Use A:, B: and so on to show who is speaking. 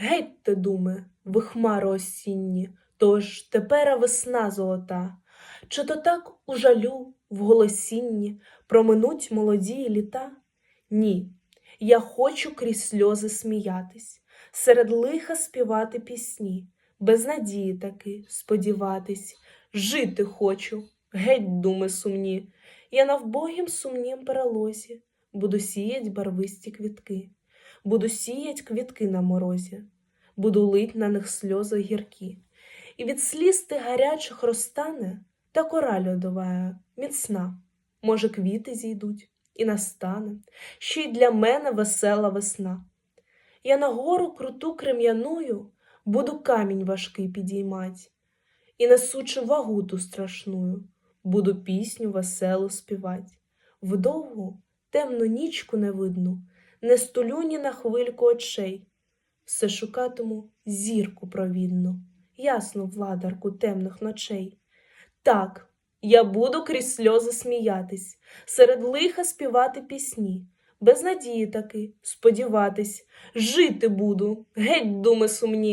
A: Геть те, думе, ви хмари осінні, тож тепера весна золота. Чи то так у жалю, в голосінні проминуть молоді літа? Ні, я хочу крізь сльози сміятись, серед лиха співати пісні, без надії таки сподіватись, жити хочу, геть думи сумні. Я на вбогім сумнім перелозі буду сіять барвисті квітки, буду сіять квітки на морозі, буду лить на них сльози гіркі. І від сліз тих гарячих розтане та кора льодова, міцна. Може, квіти зійдуть, і настане ще й для мене весела весна. Я на гору круту крем'яною буду камінь важкий підіймать, і несучи вагу ту страшную, буду пісню веселу співать. Вдовгу темну нічку не видну, не стулю ні на хвильку очей, все шукатиму зірку провідну, ясну владарку темних ночей. Так, я буду крізь сльози сміятись, серед лиха співати пісні, без надії таки сподіватись, жити буду, геть думи сумні.